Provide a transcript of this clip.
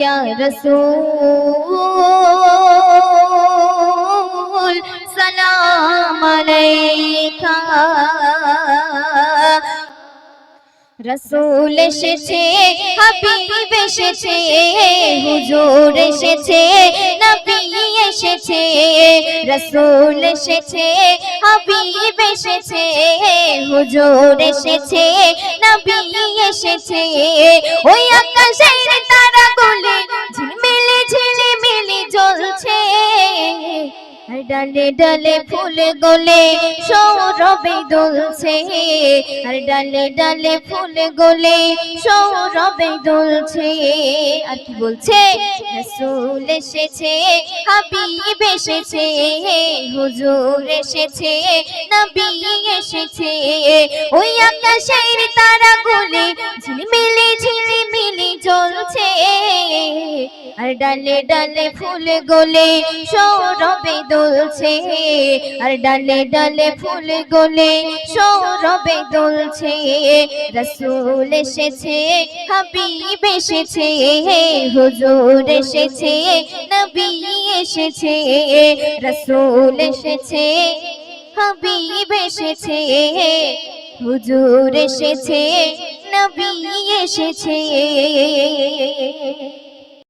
ইয়া রাসূল, সালাম আলাইকা। রসুল এসেছে, হাবিব এসেছে, হুজুর এসেছে, নবী এসেছে। রসুল এসেছে, হাবিব এসেছে, হুজুর এসেছে, নবী এসেছে। ওই আকাশের ডালে ডালে ফুল গোলে সৌরভে দুলছে আর ডালে ডালে ফুল গোলে সৌরভে দুলছে আর কি বলছে? রসুল এসেছে, হাবিব এসেছে হুজুর এসেছে, নবী এসেছে ওই আকাশের তারাগুলি ঝিলমিলি ঝিলিমিলি আর ডালে ডালে ফুল গোলে সৌরভে দুলছে। আর ডালে ডালে ফুল গোলে সৌরভে দুলছে। রসুল এসেছে, হাবিব এসেছে, হুজুর এসেছে, নবী এসেছে, রসুল এসেছে, হাবিব এসেছে, হুজুর এসেছে, নবী এসেছে।